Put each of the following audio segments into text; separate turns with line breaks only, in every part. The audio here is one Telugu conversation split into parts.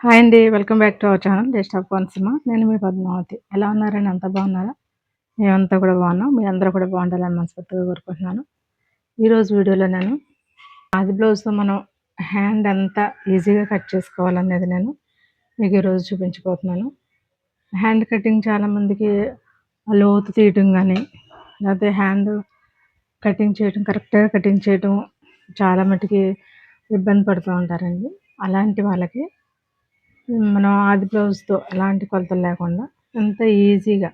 హాయ్ అండి welcome back to our channel best of cinema. నేను మీ పద్మావతి. ఎలా ఉన్నారని అంత బాగున్నారా? మేమంతా కూడా బాగున్నాం. మీ అందరూ కూడా బాగుండాలని మనస్ఫూర్తిగా కోరుకుంటున్నాను. ఈరోజు వీడియోలో నేను ఆది బ్లౌజ్తో మనం హ్యాండ్ అంతా ఈజీగా కట్ చేసుకోవాలనేది నేను మీకు ఈరోజు చూపించబోతున్నాను. హ్యాండ్ కటింగ్ చాలామందికి లోతు తీయటం కానీ లేకపోతే హ్యాండ్ కటింగ్ చేయటం కరెక్ట్గా కటింగ్ చేయటం చాలా మటుకి ఇబ్బంది పడుతూ ఉంటారండి. అలాంటి వాళ్ళకి మనం ఆది బ్లౌజ్తో ఎలాంటి కొలతలు లేకుండా ఎంత ఈజీగా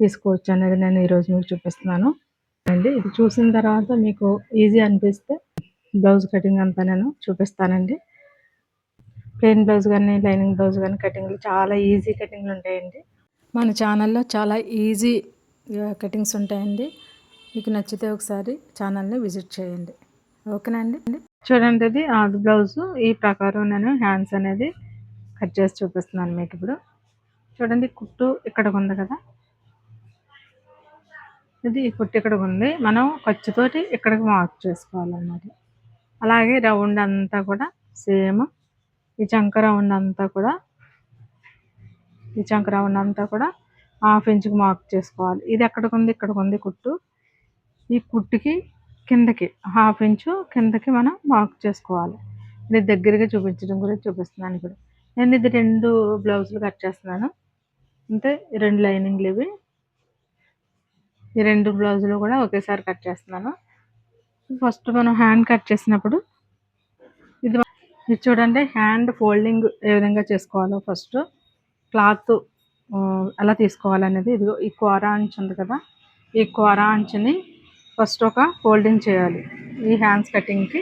తీసుకోవచ్చు అనేది నేను ఈరోజు మీకు చూపిస్తున్నాను. అండి ఇది చూసిన తర్వాత మీకు ఈజీ అనిపిస్తే బ్లౌజ్ కటింగ్ అంతా నేను చూపిస్తానండి. ప్లెయిన్ బ్లౌజ్ కానీ లైనింగ్ బ్లౌజ్ కానీ కటింగ్లు చాలా ఈజీ కటింగ్లు ఉంటాయండి. మన ఛానల్లో చాలా ఈజీ కటింగ్స్ ఉంటాయండి. మీకు నచ్చితే ఒకసారి ఛానల్ని విజిట్ చేయండి. ఓకేనండి చూడండి అది ఆది బ్లౌజ్. ఈ ప్రకారం నేను హ్యాండ్స్ అనేది కట్ చేసి చూపిస్తున్నాను మీకు ఇప్పుడు. చూడండి కుట్టు ఇక్కడ ఉంది కదా. ఇది కుట్టు ఇక్కడ ఉంది. మనం ఖర్చుతోటి ఇక్కడికి మార్క్ చేసుకోవాలన్నమాట. అలాగే రౌండ్ అంతా కూడా సేమ్. ఈ చంక రౌండ్ అంతా కూడా ఈ చంక రౌండ్ అంతా కూడా హాఫ్ ఇంచుకి మార్క్ చేసుకోవాలి. ఇది ఎక్కడికి ఉంది? ఇక్కడికి ఉంది కుట్టు. ఈ కుట్టుకి కిందకి హాఫ్ ఇంచు కిందకి మనం మార్క్ చేసుకోవాలి. ఇది దగ్గరగా చూపించడం గురించి చూపిస్తున్నాను ఇప్పుడు. నేను ఇది రెండు బ్లౌజులు కట్ చేస్తున్నాను. అంటే రెండు లైనింగ్లు ఇవి. ఈ రెండు బ్లౌజులు కూడా ఒకేసారి కట్ చేస్తున్నాను. ఫస్ట్ మనం హ్యాండ్ కట్ చేసినప్పుడు ఇది ఇది చూడండి హ్యాండ్ ఫోల్డింగ్ ఏ విధంగా చేసుకోవాలో ఫస్ట్. క్లాత్ ఎలా తీసుకోవాలనేది. ఇది ఈ కోరా అంచు ఉంది కదా. ఈ కోరా అంచుని ఫస్ట్ ఒక ఫోల్డింగ్ చేయాలి. ఈ హ్యాండ్స్ కటింగ్కి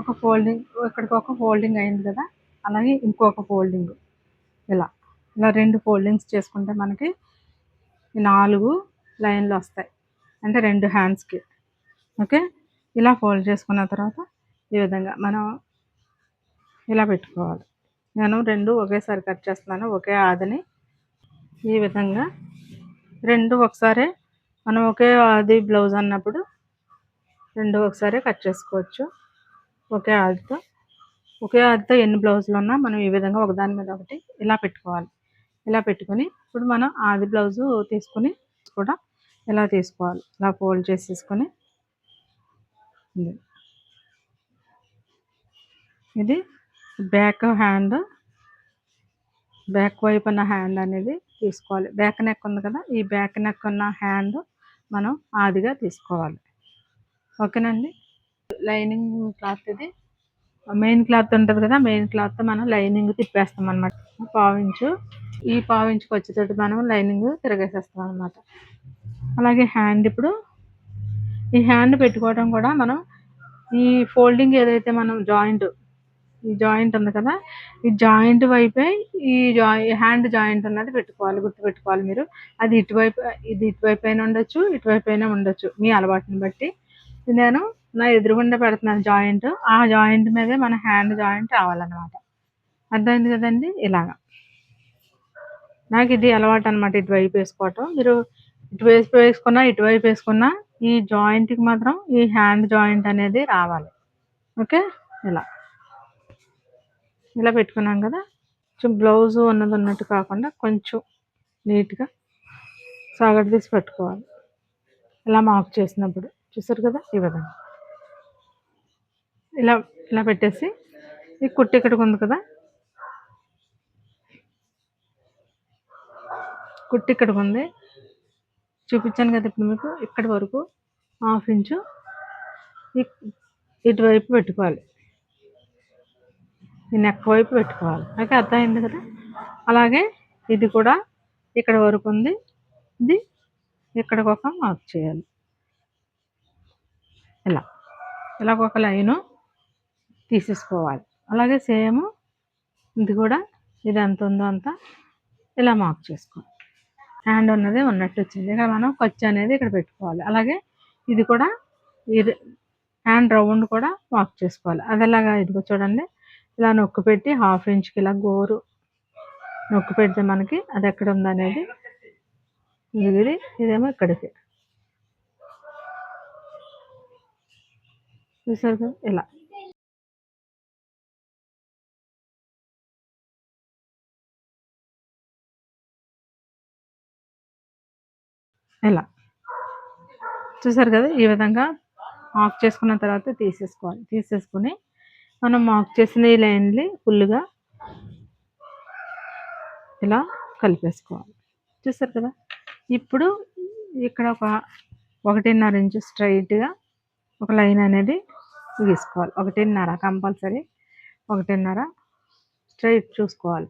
ఒక ఫోల్డింగ్ ఇక్కడికి ఒక ఫోల్డింగ్ అయింది కదా. అలాగే ఇంకొక ఫోల్డింగ్. ఇలా ఇలా రెండు ఫోల్డింగ్స్ చేసుకుంటే మనకి నాలుగు లైన్లు వస్తాయి. అంటే రెండు హ్యాండ్స్కి ఓకే? ఇలా ఫోల్డ్ చేసుకున్న తర్వాత ఈ విధంగా మనం ఇలా పెట్టుకోవాలి. నేను రెండు ఒకేసారి కట్ చేస్తున్నాను. ఒకే ఆదిని ఈ విధంగా రెండు ఒకసారి మనం ఒకే ఆది బ్లౌజ్ అన్నప్పుడు రెండు ఒకసారి కట్ చేసుకోవచ్చు. ఒకే ఆదితో ఒకే అదితో ఎన్ని బ్లౌజులు ఉన్నా మనం ఈ విధంగా ఒకదాని మీద ఒకటి ఇలా పెట్టుకోవాలి. ఇలా పెట్టుకొని ఇప్పుడు మనం ఆది బ్లౌజు తీసుకొని కూడా ఇలా తీసుకోవాలి. ఇలా ఫోల్డ్ చేసేసుకొని ఇది బ్యాక్ హ్యాండ్ బ్యాక్ వైపు ఉన్న హ్యాండ్ అనేది తీసుకోవాలి. బ్యాక్ నెక్ ఉంది కదా ఈ బ్యాక్ నెక్ ఉన్న హ్యాండ్ మనం ఆదిగా తీసుకోవాలి. ఓకేనండి? లైనింగ్ క్లాత్ ఇది మెయిన్ క్లాత్ ఉంటుంది కదా మెయిన్ క్లాత్ మనం లైనింగ్ తిప్పేస్తాం అనమాట పావించు ఈ పావించుకు వచ్చేటట్టు మనం లైనింగ్ తిరగేసేస్తాం అనమాట అలాగే హ్యాండ్ ఇప్పుడు. ఈ హ్యాండ్ పెట్టుకోవడం కూడా మనం ఈ ఫోల్డింగ్ ఏదైతే మనం జాయింట్ ఈ జాయింట్ ఉంది కదా ఈ జాయింట్ వైపే ఈ జాయి హ్యాండ్ జాయింట్ అన్నది పెట్టుకోవాలి గుర్తు పెట్టుకోవాలి మీరు. అది ఇటువైపు ఇది ఇటువైపు అయినా ఉండొచ్చు ఇటువైపు అయినా ఉండొచ్చు మీ అలవాటుని బట్టి. నేను నా ఎదురుగుండా పెడుతున్నాను జాయింట్. ఆ జాయింట్ మీదే మన హ్యాండ్ జాయింట్ రావాలన్నమాట. అర్థమైంది కదండి? ఇలాగా. నాకు ఇది అలవాటు అనమాట ఇటువైపు వేసుకోవటం. మీరు ఇటువైపు వేసుకున్నా ఇటువైపు వేసుకున్నా ఈ జాయింట్కి మాత్రం ఈ హ్యాండ్ జాయింట్ అనేది రావాలి. ఓకే? ఇలా. ఇలా పెట్టుకున్నాం కదా? కొంచెం బ్లౌజ్ ఉన్నది ఉన్నట్టు కాకుండా కొంచెం నీట్గా సగటు తీసి పెట్టుకోవాలి. ఇలా మాకు చేసినప్పుడు. చూసారు కదా? ఈ విధంగా. ఇలా ఇలా పెట్టేసి ఈ కుట్టి ఇక్కడికి ఉంది కదా? కుట్టి ఇక్కడికి ఉంది. చూపించాను కదా ఇప్పుడు మీకు. ఇక్కడి వరకు హాఫ్ ఇంచు ఇటువైపు పెట్టుకోవాలి. ఈ నెక్ వైపు పెట్టుకోవాలి. ఓకే అర్థమైంది కదా? అలాగే ఇది కూడా ఇక్కడ వరకు ఉంది. ఇది ఇక్కడికి ఒక మార్క్ చేయాలి. ఇలా. ఇలా ఒక లైను తీసేసుకోవాలి. అలాగే సేమ్ ఇది కూడా ఇది ఎంత ఉందో అంత ఇలా మార్క్ చేసుకోవాలి. హ్యాండ్ ఉన్నది ఉన్నట్టు వచ్చింది. ఇక్కడ మనం ఖర్చు అనేది ఇక్కడ పెట్టుకోవాలి. అలాగే ఇది కూడా ఇది హ్యాండ్ రౌండ్ కూడా మార్క్ చేసుకోవాలి. అది ఎలాగా ఇదిగో చూడండి. ఇలా నొక్కు పెట్టి హాఫ్ ఇంచ్కి ఇలా గోరు నొక్కు పెడితే మనకి అది ఎక్కడ ఉందనేది. ఇది ఇదేమో ఇక్కడికి. చూసారు కదా ఇలా ఎలా? చూసారు కదా ఈ విధంగా మాక్ చేసుకున్న తర్వాత తీసేసుకోవాలి. తీసేసుకొని మనం మాక్ చేసిన ఈ లైన్ని ఫుల్గా ఇలా కలిపేసుకోవాలి. చూసారు కదా? ఇప్పుడు ఇక్కడ ఒక ఒకటిన్నర ఇంచు స్ట్రైట్గా ఒక లైన్ అనేది గీసుకోవాలి ఒకటిన్నర కంపల్సరీ ఒకటిన్నర స్ట్రైట్ చూసుకోవాలి.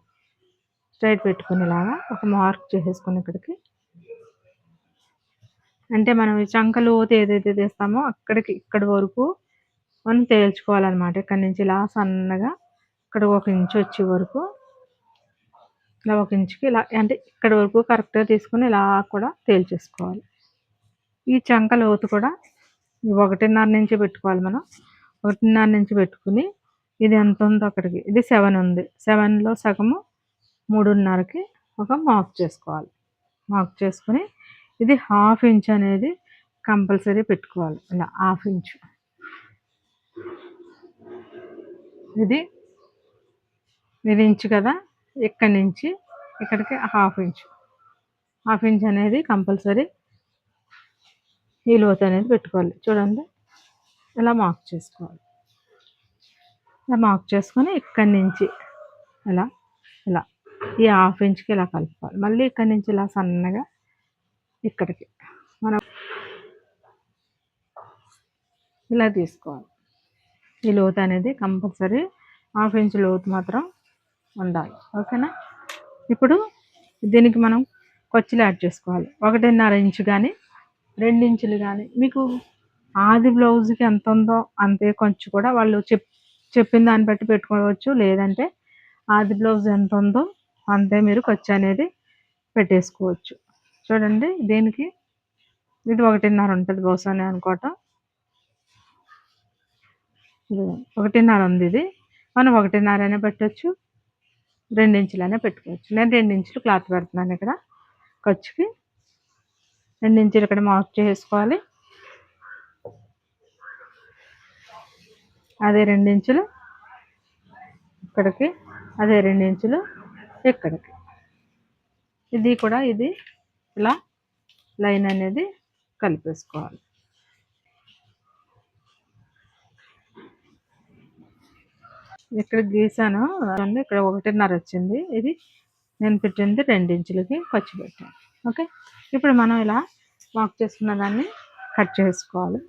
స్ట్రైట్ పెట్టుకునేలాగా ఒక మార్క్ చేసేసుకుని ఇక్కడికి. అంటే మనం ఈ చంకలు ఏదైతే తీస్తామో అక్కడికి ఇక్కడి వరకు మనం తేల్చుకోవాలన్నమాట. ఇక్కడ నుంచి ఇలా సన్నగా ఇక్కడ ఒక ఇంచు వచ్చే వరకు ఇలా ఒక ఇంచుకి ఇలా అంటే ఇక్కడ వరకు కరెక్ట్గా తీసుకుని ఇలా కూడా తేల్చేసుకోవాలి. ఈ చంక లోతు కూడా ఒకటిన్నర నుంచి పెట్టుకోవాలి మనం. ఒకటిన్నర నుంచి పెట్టుకుని ఇది ఎంత ఉందో అక్కడికి. ఇది సెవెన్ ఉంది. సెవెన్లో సగము మూడున్నరకి ఒక మార్క్ చేసుకోవాలి. మార్క్ చేసుకుని ఇది హాఫ్ ఇంచ్ అనేది కంపల్సరీ పెట్టుకోవాలి. ఇలా హాఫ్ ఇంచ్. ఇది ఇది ఇంచు కదా? ఇక్కడి నుంచి ఇక్కడికి హాఫ్ ఇంచ్. హాఫ్ ఇంచ్ అనేది కంపల్సరీ ఈ లోతు అనేది పెట్టుకోవాలి. చూడండి. ఇలా మార్క్ చేసుకోవాలి. ఇలా మార్క్ చేసుకొని ఇక్కడి నుంచి ఇలా ఇలా ఈ హాఫ్ ఇంచ్కి ఇలా కలుపుకోవాలి మళ్ళీ ఇక్కడి నుంచి ఇలా సన్నగా ఇక్కడికి మనం ఇలా తీసుకోవాలి. ఈ లోతు అనేది కంపల్సరీ హాఫ్ ఇంచ్ లోతు మాత్రం ఉండాలి. ఓకేనా? ఇప్పుడు దీనికి మనం కొచ్చిలు యాడ్ చేసుకోవాలి. ఒకటిన్నర ఇంచు కానీ రెండు ఇంచులు కానీ మీకు ఆది బ్లౌజ్కి ఎంత ఉందో అంతే కొంచెం కూడా వాళ్ళు చెప్ చెప్పిన దాన్ని బట్టి పెట్టుకోవచ్చు. లేదంటే ఆది బ్లౌజ్ ఎంత ఉందో అంతే మీరు ఖర్చు అనేది పెట్టేసుకోవచ్చు. చూడండి దీనికి ఇది ఒకటిన్నర ఉంటుంది బహుశా అనుకోవటం. ఒకటిన్నర ఉంది ఇది. మనం ఒకటిన్నర అయినా పెట్టచ్చు రెండించులైనా పెట్టుకోవచ్చు. నేను రెండించులు క్లాత్ పెడుతున్నాను ఇక్కడ ఖర్చుకి. రెండించులు ఇక్కడ మార్క్ చేసుకోవాలి. అదే రెండించులు. ఇక్కడికి అదే రెండించులు ఇక్కడికి. ఇది కూడా ఇది ఇలా లైన్ అనేది కలిపేసుకోవాలి. ఇక్కడ గీసాను ఇక్కడ ఒకటిన్నర వచ్చింది. ఇది నేను పెట్టింది రెండించులకి ఖర్చు పెట్టాను. ఓకే? ఇప్పుడు మనం ఇలా వాక్ చేసుకున్న దాన్ని కట్ చేసుకోవాలి.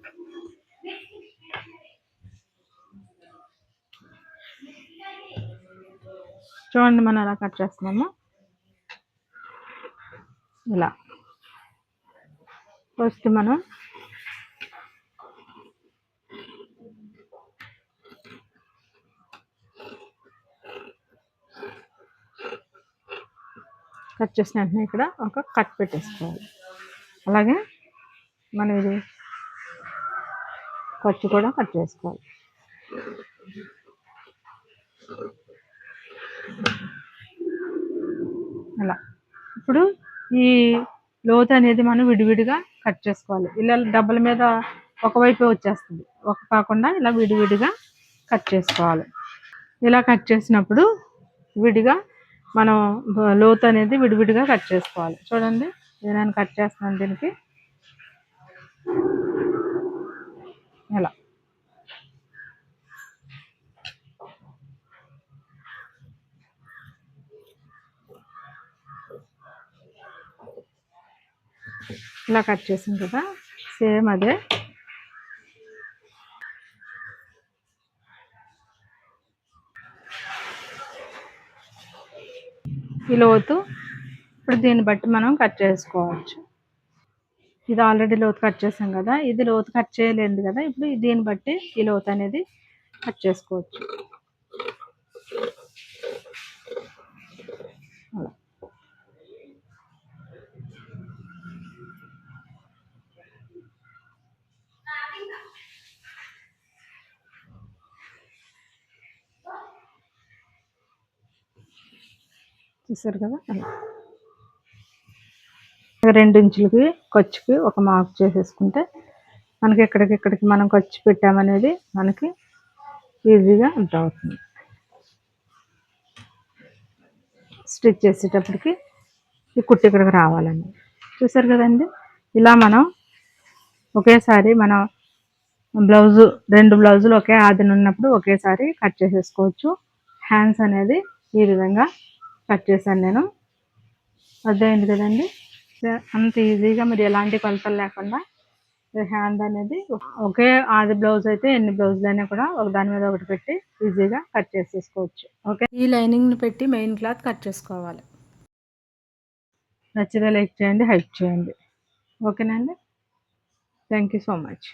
చూడండి మనం ఎలా కట్ చేస్తున్నాము. ఇలా. ఫస్ట్ మనం కట్ చేసిన వెంటనే ఇక్కడ ఒక కట్ పెట్టేసుకోవాలి. అలాగే మనం ఇది ఖర్చు కూడా కట్ చేసుకోవాలి. అలా. ఇప్పుడు ఈ లోతు అనేది మనం విడివిడిగా కట్ చేసుకోవాలి. ఇలా డబ్బల మీద ఒకవైపే వచ్చేస్తుంది. ఒక కాకుండా ఇలా విడివిడిగా కట్ చేసుకోవాలి. ఇలా కట్ చేసినప్పుడు విడిగా మనం లోతు అనేది విడివిడిగా కట్ చేసుకోవాలి. చూడండి నేను కట్ చేస్తున్నాను దీనికి. ఇలా. ఇలా కట్ చేసాం కదా సేమ్ అదే. ఈ లోతు ఇప్పుడు దీన్ని బట్టి మనం కట్ చేసుకోవచ్చు. ఇది ఆల్రెడీ లోతు కట్ చేసాం కదా ఇది లోతు కట్ చేయలేదు కదా ఇప్పుడు దీన్ని బట్టి ఈ లోతు అనేది కట్ చేసుకోవచ్చు. చూసారు కదా? రెండు ఇంచులకి ఖర్చుకి ఒక మార్క్ చేసేసుకుంటే మనకి ఎక్కడికి ఇక్కడికి మనం ఖర్చు పెట్టామనేది మనకి ఈజీగా అంత అవుతుంది స్టిచ్ చేసేటప్పటికి ఈ కుట్టి ఇక్కడికి రావాలండి. చూసారు కదండి? ఇలా మనం ఒకేసారి మనం బ్లౌజు రెండు బ్లౌజులు ఒకే ఆదిన ఉన్నప్పుడు ఒకేసారి కట్ చేసేసుకోవచ్చు. హ్యాండ్స్ అనేది ఈ విధంగా కట్ చేశాను నేను. అర్థమైంది కదండి? అంత ఈజీగా మీరు ఎలాంటి కొలతలు లేకుండా హ్యాండ్ అనేది ఒకే ఆది బ్లౌజ్ అయితే ఎన్ని బ్లౌజులైనా కూడా ఒక దాని మీద ఒకటి పెట్టి ఈజీగా కట్ చేసేసుకోవచ్చు. ఓకే? ఈ లైనింగ్ని పెట్టి మెయిన్ క్లాత్ కట్ చేసుకోవాలి. నచ్చితే లైక్ చేయండి హెల్ప్ చేయండి. ఓకేనండి? Thank you so much.